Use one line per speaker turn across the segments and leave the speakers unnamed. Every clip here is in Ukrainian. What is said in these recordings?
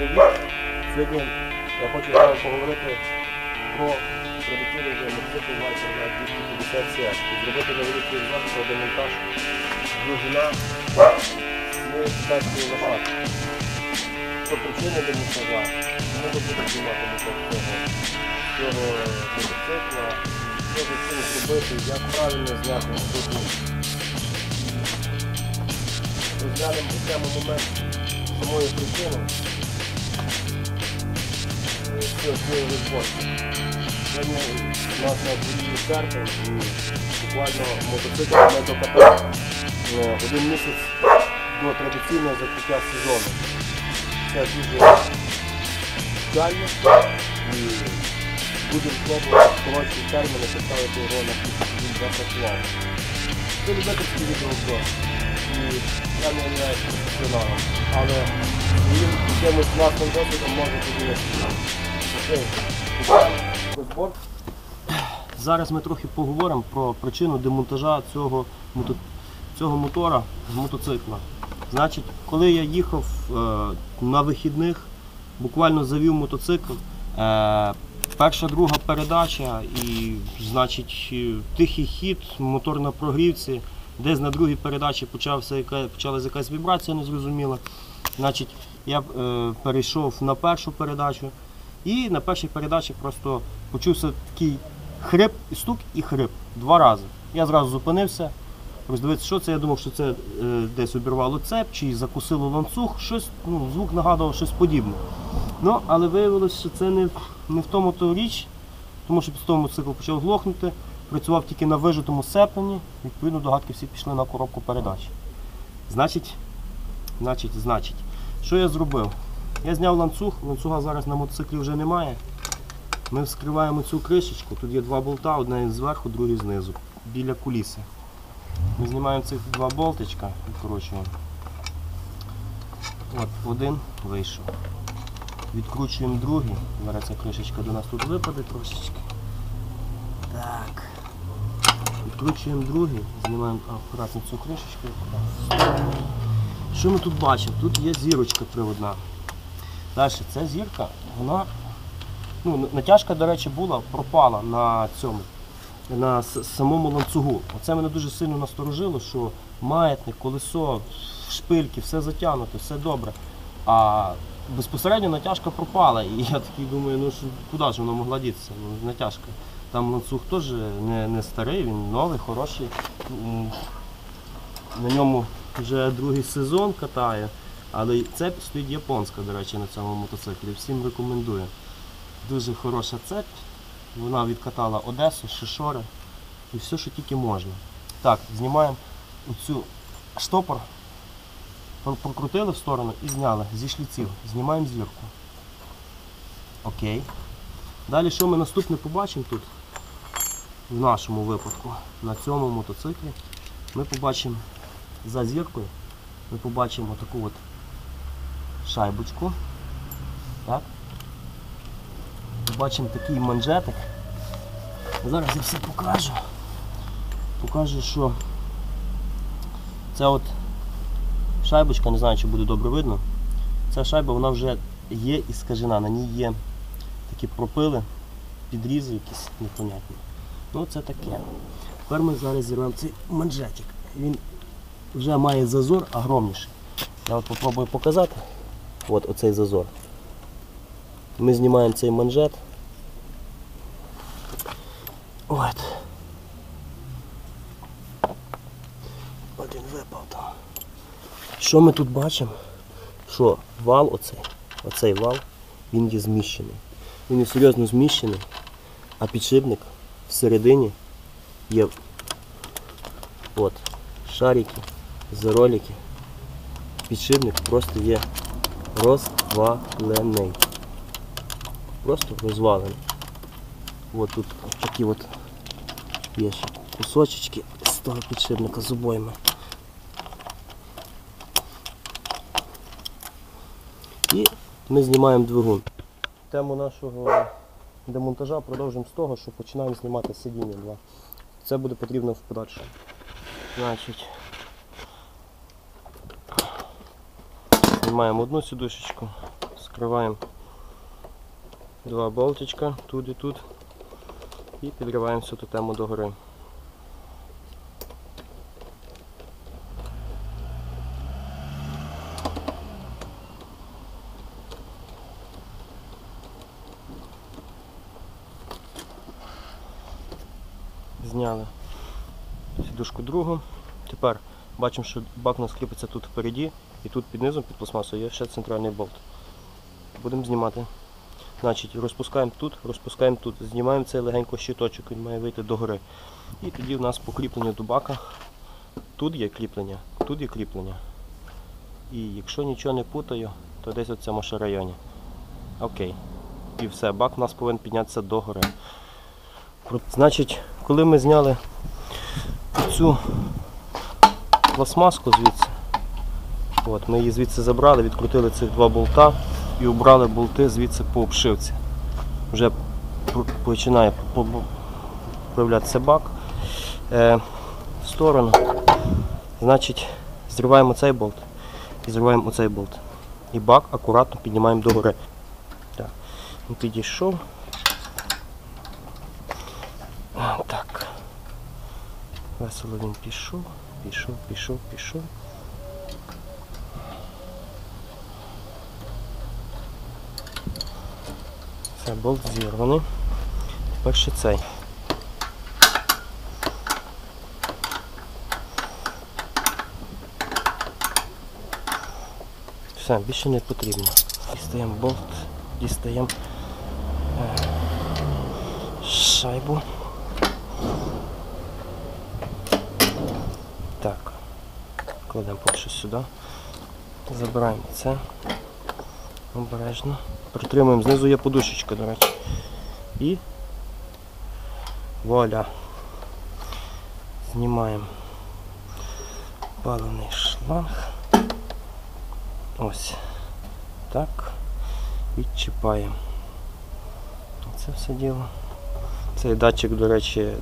привіт! Сьогодні я хочу з вами поговорити про традиційний мотоцикл Вайсер на 250 CS і зробити невеликий обзор про демонтаж двигуна з китайської лошадки. Про причини демонтажа, ми будемо знімати цього, цього мотоцикла, що за цим зробити, як правильно зняти мотоцикл. Розглянемо окремо момент самої причини е, цього цієї розборки. Сьогодні у нас на дворі серпень і буквально мотоцикл ми докатали один місяць до традиційного закриття сезону. Це дуже реально і будемо пробувати в коротші терміни поставити його на він запрацював. Це любительський відеообзор. І я не являюсь професіоналом, але своїм якимось власним досвідом можу поділитися. Зараз ми трохи поговоримо про причину демонтажа цього, цього мотора з мотоцикла. Значить, коли я їхав е, на вихідних, буквально завів мотоцикл, е, перша друга передача і, значить, е, тихий хід, мотор на прогрівці, десь на другій передачі почався почалася якась вібрація незрозуміла. Значить, я перейшов на першу передачу і на першій передачі просто почувся такий хрип, і стук і хрип два рази. Я зразу зупинився, роздивитися, що це. Я думав, що це е, десь обірвало цеп чи закусило ланцюг, щось, ну, звук нагадував щось подібне. Ну, але виявилося, що це не, не в тому то річ, тому що після того мотоцикл почав глохнути, працював тільки на вижитому сцепленні, відповідно догадки всі пішли на коробку передач. Значить, значить, значить, що я зробив? Я зняв ланцюг, ланцюга зараз на мотоциклі вже немає. Ми вскриваємо цю кришечку, тут є два болта, одне зверху, другий знизу, біля куліси. Ми знімаємо цих два болтичка, відкручуємо. От, один вийшов. Відкручуємо другий. Зараз ця кришечка до нас тут випаде трошечки. Так. Відкручуємо другий, знімаємо акуратно цю кришечку. Що ми тут бачимо? Тут є зірочка приводна. Далі, ця зірка, вона. Ну, натяжка, до речі, була, пропала на цьому, на самому ланцюгу. Оце мене дуже сильно насторожило, що маятник, колесо, шпильки, все затягнуто, все добре. А безпосередньо натяжка пропала. І я такий думаю, ну що, куди ж вона могла дітися? Ну, натяжка. Там ланцюг теж не, не старий, він новий, хороший. На ньому вже другий сезон катає. Але цепь стоїть японська, до речі, на цьому мотоциклі. Всім рекомендую. Дуже хороша цепь. Вона відкатала Одесу, Шишори і все, що тільки можна. Так, знімаємо оцю штопор, прокрутили в сторону і зняли зі шліців. Знімаємо зірку. Окей. Далі що ми наступне побачимо тут, в нашому випадку, на цьому мотоциклі, ми побачимо за зіркою, ми побачимо таку от шайбочку. Так. Побачимо такий манжетик. Зараз я все покажу. Покажу, що це от шайбочка, не знаю, чи буде добре видно. Ця шайба вона вже є іскажена, на ній є такі пропили, підрізи якісь непонятні. Ну це таке. Тепер ми зараз зірвемо цей манжетик. Він вже має зазор огромніший. Я от попробую показати. От оцей зазор. Ми знімаємо цей манжет. От. Один випав там. Що ми тут бачимо? Що вал оцей, оцей вал, він є зміщений. Він є серйозно зміщений, а підшипник всередині є от, шарики, заролики. Підшипник просто є розвалений. Просто розвалений. От тут такі от є ще кусочечки з того підшипника з обоями. І ми знімаємо двигун. Тему нашого демонтажа продовжимо з того, що починаємо знімати сидіння два. Це буде потрібно в подальшому. Значить, знімаємо одну сідушечку,
Скриваємо два болтичка тут і тут. І підриваємо всю ту тему догори. Зняли сідушку другу. Тепер бачимо, що бак у нас кріпиться тут впереді і тут під низом, під пластмасою, є ще центральний болт. Будемо знімати. Значить, розпускаємо тут, розпускаємо тут, знімаємо цей легенько щиточок, він має вийти догори. І тоді в нас по кріпленню до бака. Тут є кріплення, тут є кріплення. І якщо нічого не путаю, то десь в цьому ще районі. Окей. І все, бак у нас повинен піднятися догори. Значить, коли ми зняли цю пластмаску звідси, от, ми її звідси забрали, відкрутили цих два болта і убрали болти звідси по обшивці. Вже починає по- по- бак. Е, в сторону. Значить, зриваємо цей болт і зриваємо оцей болт. І бак акуратно піднімаємо догори. Так. Він підійшов. Так. Весело він пішов, пішов, пішов, пішов. Все, болт зірваний. Тепер ще цей. Все, більше не потрібно. Дістаємо болт, дістаємо е, шайбу. Так, кладемо поки що сюди. Забираємо це. Обережно. Притримуємо. Знизу є подушечка, до речі. І вуаля. Знімаємо паливний шланг. Ось. Так. Відчіпаємо. Це все діло. Цей датчик, до речі,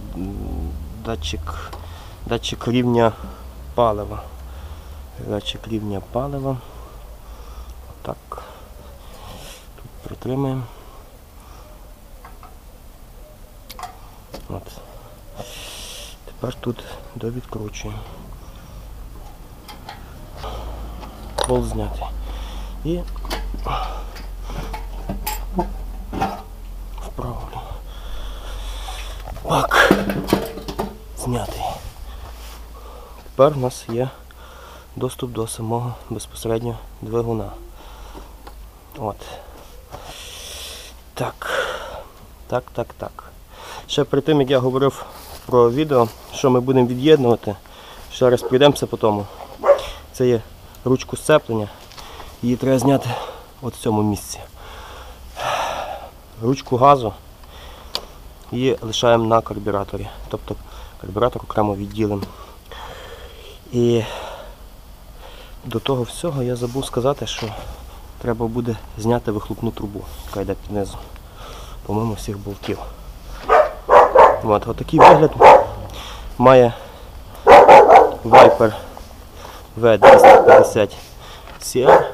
датчик, датчик рівня палива. Датчик рівня палива. Так. Притримаємо. От. Тепер тут довідкручуємо. Болт знятий. І вправо. Бак. Знятий. Тепер у нас є доступ до самого безпосередньо двигуна. От. Так. Так, так, так. Ще перед тим, як я говорив про відео, що ми будемо від'єднувати, ще раз пройдемося по тому. Це є ручку сцеплення. Її треба зняти от в цьому місці. Ручку газу її лишаємо на карбюраторі. Тобто карбюратор окремо відділимо. І до того всього я забув сказати, що треба буде зняти вихлопну трубу, яка йде під низом, помимо всіх болтів. От, отакий вигляд має Viper V250 CR.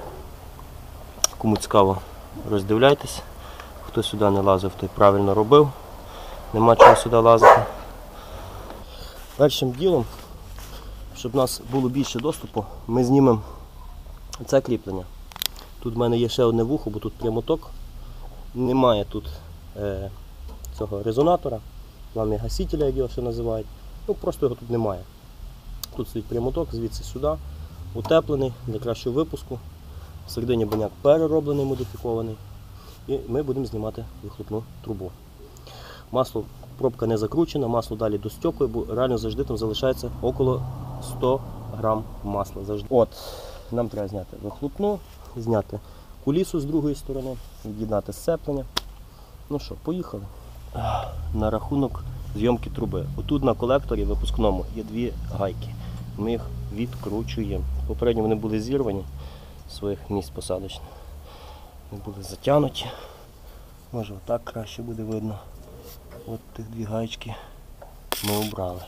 Кому цікаво, роздивляйтесь. Хто сюди не лазив, той правильно робив. Нема чого сюди лазити. Першим ділом, щоб у нас було більше доступу, ми знімемо це кріплення. Тут в мене є ще одне вухо, бо тут прямоток. Немає тут е, цього резонатора, вам гасителя, як його ще називають. Ну просто його тут немає. Тут стоїть прямоток, звідси сюди, утеплений для кращого випуску. Всередині баняк перероблений, модифікований. І ми будемо знімати вихлопну трубу. Масло, пробка не закручена, масло далі достьокує, бо реально завжди там залишається около 100 грам масла. Завжди. От, нам треба зняти вихлопну, зняти кулісу з другої сторони, від'єднати сцеплення. Ну що, поїхали. На рахунок зйомки труби. Отут на колекторі випускному є дві гайки. Ми їх відкручуємо. Попередньо вони були зірвані з своїх місць посадочних. Вони були затягнуті. Може отак краще буде видно. От тих дві гаєчки ми обрали.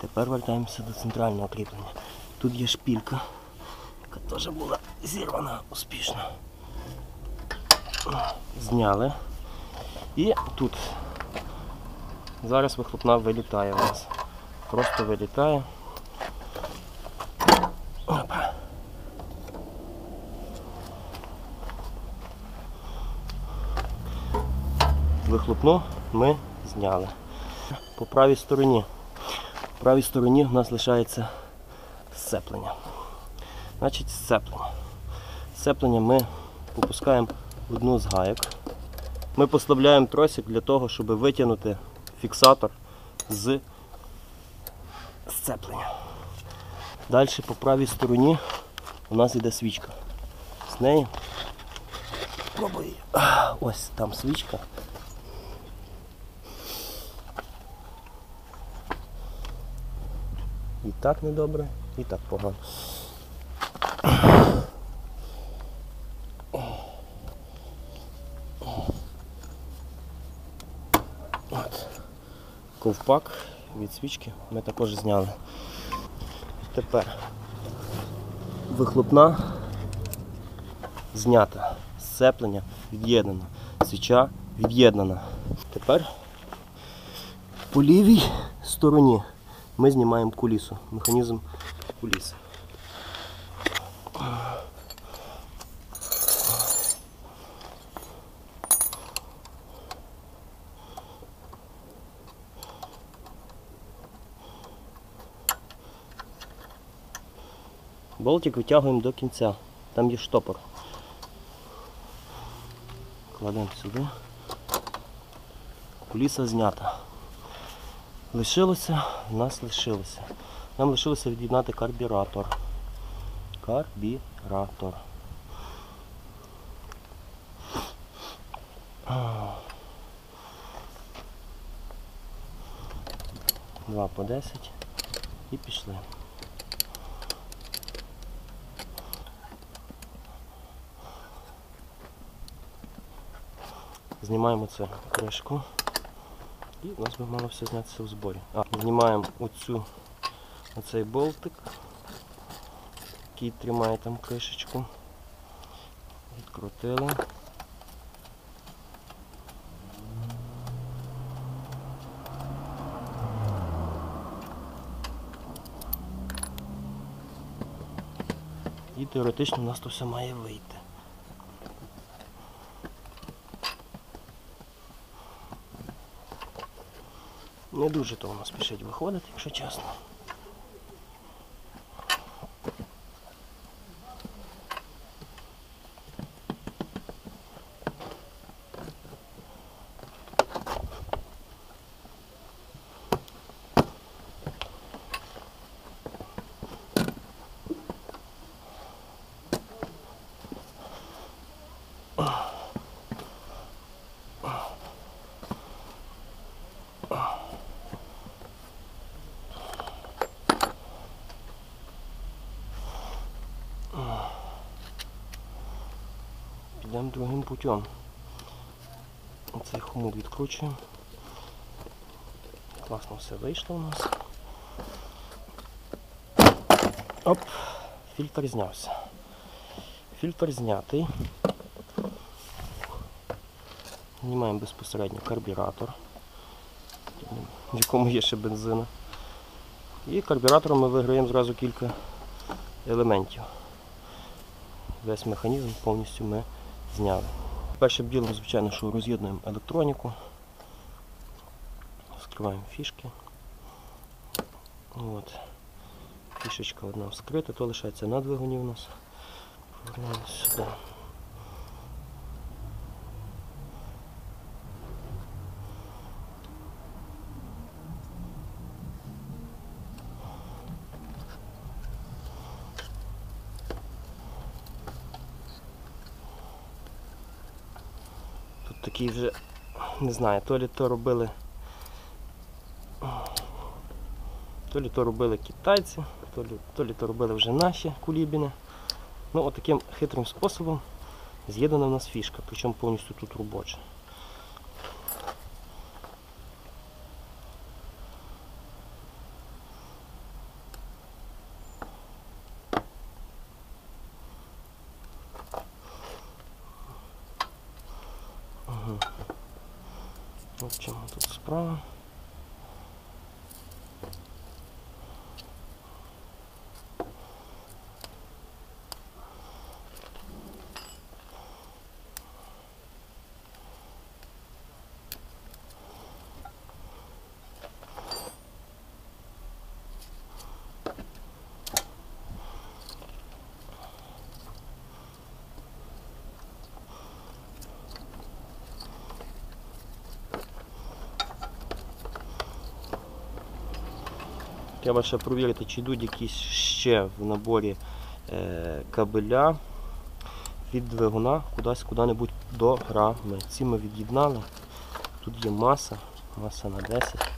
Тепер вертаємося до центрального кріплення. Тут є шпілька, яка теж була зірвана успішно. Зняли. І тут зараз вихлопна вилітає у нас. Просто вилітає. Опа. Вихлопну ми зняли. По правій стороні. По правій стороні у нас лишається сцеплення. Значить, сцеплення. Сцеплення ми попускаємо в одну з гайок. Ми послабляємо тросик для того, щоб витягнути фіксатор з сцеплення. Далі по правій стороні у нас йде свічка. З неї пробую. Ось там свічка. І так недобре, і так погано. Ковпак від свічки ми також зняли. Тепер вихлопна знята, сцеплення від'єднано, свіча від'єднана. Тепер по лівій стороні ми знімаємо кулісу, механізм куліси. Болтик витягуємо до кінця. Там є штопор. Кладемо сюди. Куліса знята. Лишилося, в нас лишилося. Нам лишилося від'єднати карбюратор. Карбюратор. Два по 10 і пішли. Знімаємо цю кришку. І у нас би мало все знятися в зборі. А, знімаємо оцю, оцей болтик, який тримає там кришечку. Відкрутили. І теоретично у нас то все має вийти. Не дуже то воно спішить виходити, якщо чесно. Підемо другим путем. Оцей хомут відкручуємо. Класно все вийшло у нас. Оп, фільтр знявся. Фільтр знятий. Знімаємо безпосередньо карбюратор, в якому є ще бензина. І карбюратором ми виграємо зразу кілька елементів. Весь механізм повністю ми зняли. Першим ділом, звичайно, що роз'єднуємо електроніку, вскриваємо фішки. От. Фішечка одна вскрита, то лишається на у нас. Повернемось сюди. Тут такий вже, не знаю, то лі то робили. То лі то робили китайці, то лі то, лі то робили вже наші кулібіни. Ну, отаким хитрим способом з'єднана в нас фішка, причому повністю тут робоча. В чому тут справа. Треба ще провірити, чи йдуть якісь ще в наборі е, кабеля від двигуна кудись куди-небудь до рами. Ці ми від'єднали. Тут є маса, маса на 10.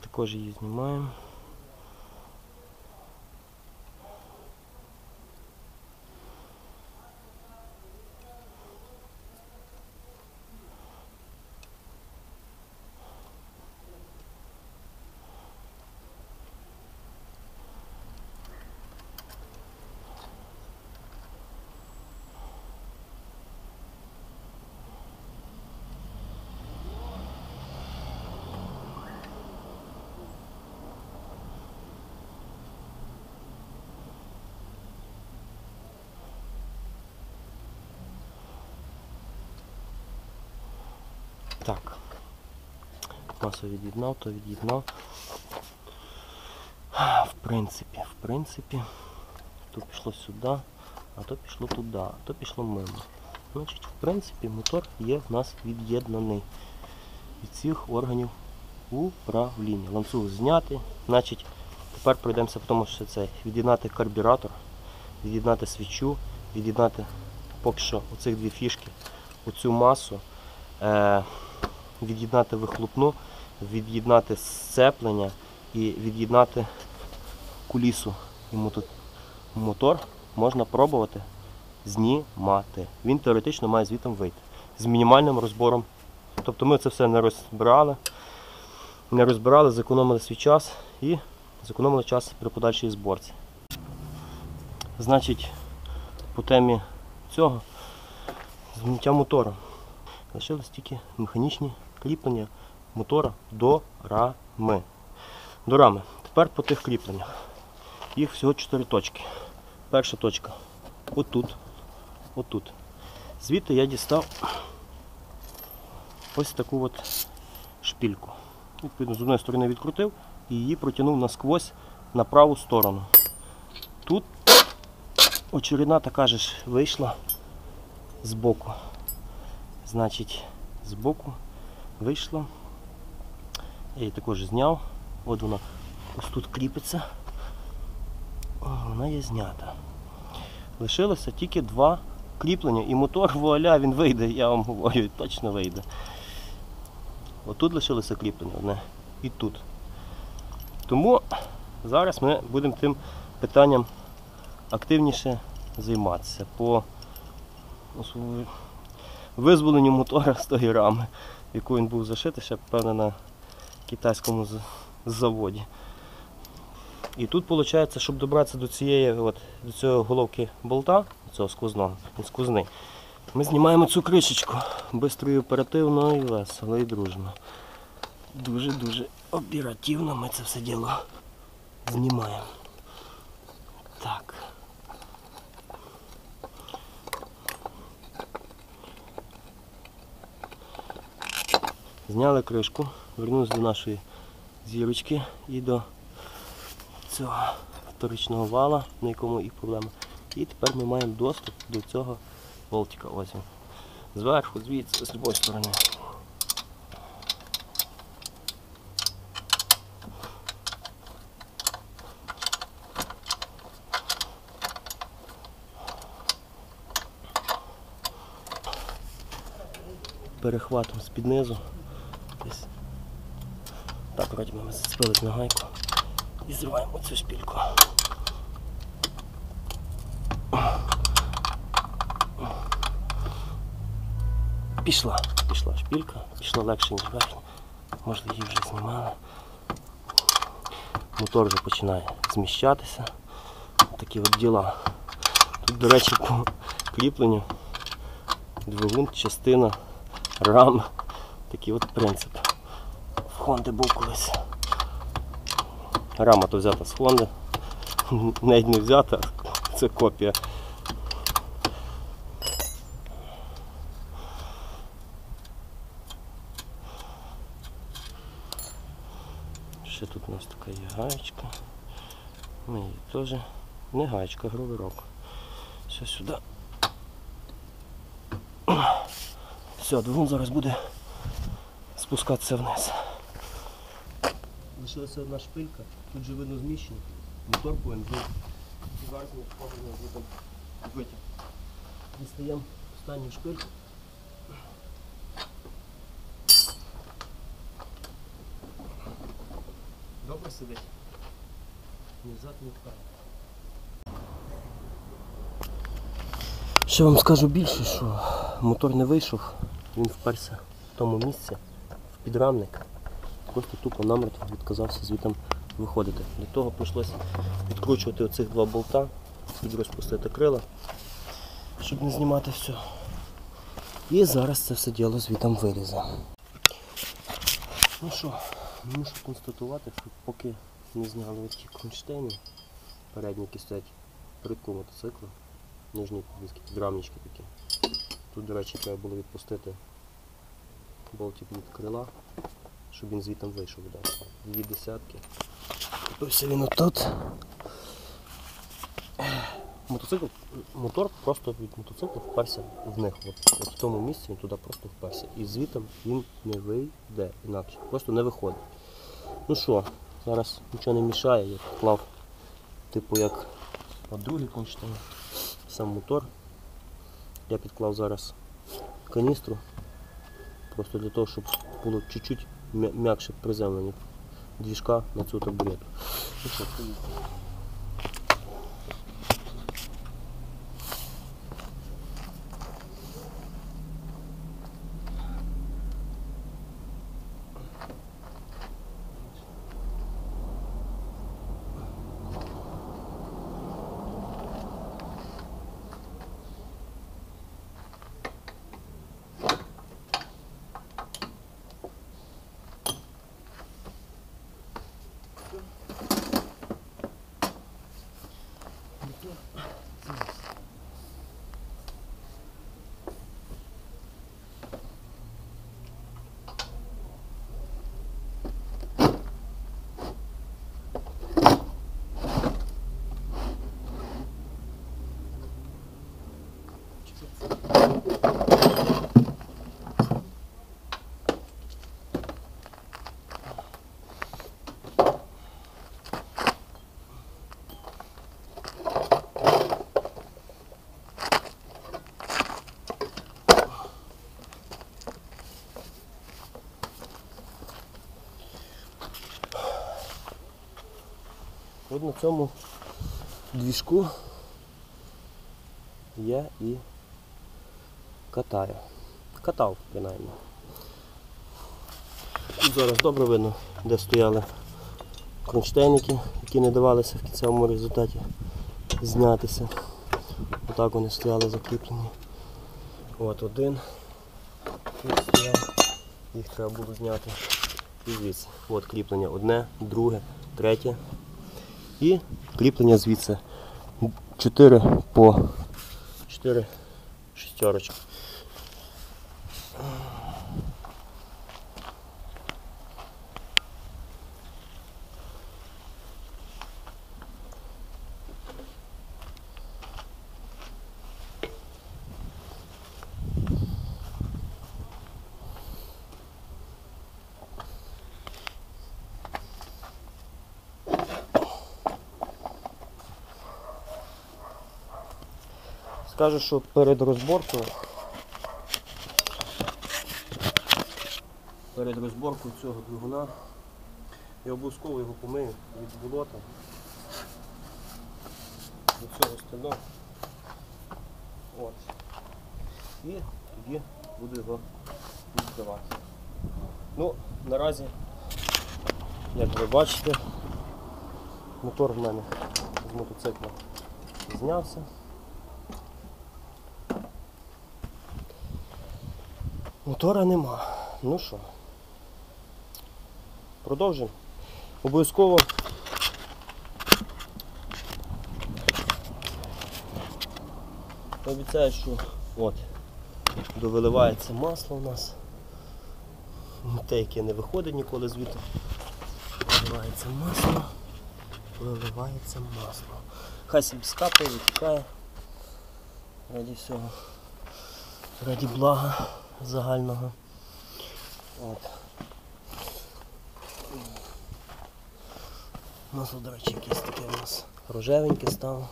Також її знімаємо. Так. Масу від'єднав, то від'єднав. В принципі, в принципі, то пішло сюди, а то пішло туди, а то пішло мимо. Значить, в принципі, мотор є в нас від'єднаний від всіх органів управління. Ланцюг знятий. Значить, тепер пройдемося по тому, що це від'єднати карбюратор, від'єднати свічу, від'єднати поки що оцих дві фішки, оцю масу. Е, від'єднати вихлопну, від'єднати сцеплення і від'єднати кулісу. Тут мотор можна пробувати знімати. Він теоретично має звітом вийти з мінімальним розбором. Тобто ми це все не розбирали, не розбирали, зекономили свій час і зекономили час при подальшій зборці. Значить, по темі цього зняття мотора. Лишились тільки механічні кріплення мотора до рами. До рами. Тепер по тих кріпленнях. Їх всього 4 точки. Перша точка отут. Отут. Звідти я дістав ось таку от шпільку. Відповідно, з одної сторони відкрутив і її протягнув насквозь на праву сторону. Тут очередна така ж вийшла з боку. Значить, збоку вийшла. Я її також зняв. От вона ось тут кріпиться. Вона є знята. Лишилося тільки два кріплення і мотор вуаля, він вийде, я вам говорю, точно вийде. Отут лишилося кріплення одне і тут. Тому зараз ми будемо тим питанням активніше займатися. По визволенню мотора з тої рами, яку він був зашитий, ще певно на китайському заводі. І тут виходить, щоб добратися до цієї, от, до цього головки болта, цього сквозного, сквозний, ми знімаємо цю кришечку. Бистро і оперативно, і весело, і дружно. Дуже-дуже оперативно ми це все діло знімаємо. Так. Зняли кришку, вернулися до нашої зірочки і до цього вторичного вала, на якому і проблема. І тепер ми маємо доступ до цього болтика. Ось. Зверху, звідси, з любої сторони. Перехватом з-під низу. Вроді ми зацепились на гайку і зриваємо цю шпільку. Пішла, пішла шпілька, пішла легше, ніж верхня. Можливо, її вже знімали. Мотор вже починає зміщатися. Такі от діла. Тут, до речі, по кріпленню двигун, частина, рам. Такий от принцип. Хонди був колись. Рама то взята з Хонди. Навіть не взята, це копія. Ще тут у нас така є гаєчка. Ми її теж. Не гаєчка, гровирок. Все сюди. Все, двигун зараз буде спускатися вниз. Лишилася одна шпилька, тут же видно зміщення. Мотор повинен бути. Зараз ми там витяг. Дістаємо останню шпильку. Добре сидить. Ні зад, ні вперед. Ще вам скажу більше, що мотор не вийшов, він вперся в тому місці, в підрамник. Просто тупо намертво відказався звітом виходити. Для того прийшлося відкручувати оцих два болта, під розпустити крила, щоб не знімати все. І зараз це все діло звітом вирізе. Ну що, мушу констатувати, що поки не зняли ці кронштейни, передні, стоять передку мотоцикла, нижні підрамнички такі. Тут, до речі, треба було відпустити болтик від крила, щоб він звітом вийшов. Дві десятки. Ось він отут. Мотоцикл, мотор просто від мотоцикла вперся в них. От, от в тому місці він туди просто вперся. І звітом він не вийде інакше. Просто не виходить. Ну що, зараз нічого не мішає, я поклав, типу як от другий конштейн, сам мотор. Я підклав зараз каністру. Просто для того, щоб було чуть-чуть м'якше приземлення двіжка на цю табурету. От на цьому двіжку я і катаю. Катав, принаймні. Тут зараз добре видно, де стояли кронштейники, які не давалися в кінцевому результаті знятися. Отак вони стояли закріплені. От один тут стояв, їх треба було зняти. І звідси. От кріплення одне, друге, третє. І кріплення звідси 4 по 4 шістерочки. Скажу, що перед розборкою перед розборкою цього двигуна я обов'язково його помию від болота до цього стено. От. І тоді буду його відкривати. Ну, наразі, як ви бачите, мотор в мене з мотоцикла знявся. Мотора нема. Ну що, продовжимо. Обов'язково обіцяю, що от, довиливається масло у нас. Те, яке не виходить ніколи звідти. Виливається масло. Виливається масло. Хай собі скапає, витікає. Раді всього. Раді блага загального. От. У нас, до речі, якесь таке у нас рожевеньке стало.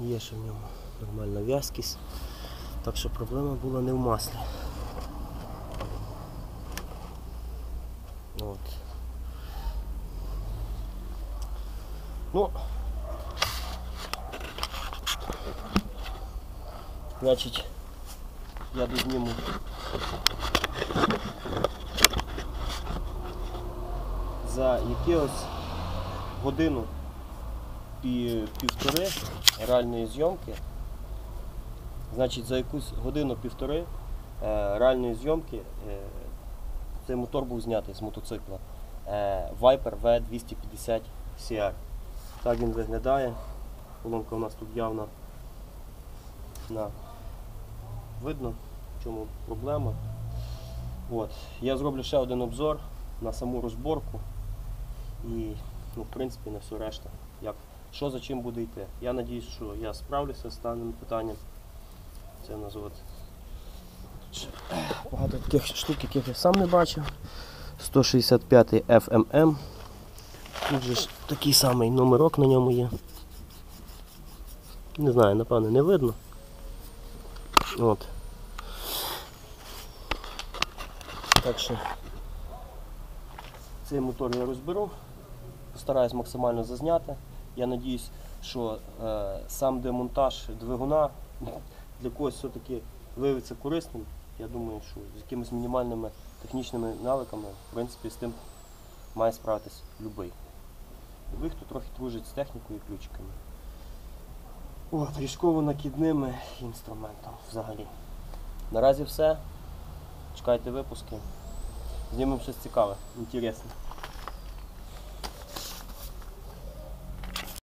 Є ще в ньому нормальна в'язкість. Так що проблема була не в маслі. От. Ну, значить, я дозніму за якихось годину пі- півтори реальної зйомки. Значить, за якусь годину-півтори е, реальної зйомки е, цей мотор був знятий з мотоцикла. Е, Viper V250 CR. Так він виглядає. Колонка у нас тут явно на видно, в чому проблема. От. Я зроблю ще один обзор на саму розборку і, ну, в принципі, на все решта. Як, що за чим буде йти. Я надіюсь, що я справлюся з даним питанням. Це у нас от багато таких штук, яких я сам не бачив. 165 FMM. Тут же ж такий самий номерок на ньому є. Не знаю, напевно, не видно. От. Так що цей мотор я розберу, постараюсь максимально зазняти. Я надіюсь, що е, сам демонтаж двигуна для когось все-таки виявиться корисним. Я думаю, що з якимись мінімальними технічними навиками, в принципі, з тим має справитись будь-який. Любий, хто трохи дружить з технікою і ключиками. От, ріжково-накидними інструментом взагалі. Наразі все. Чекайте випуски. Знімемо щось цікаве, інтересне.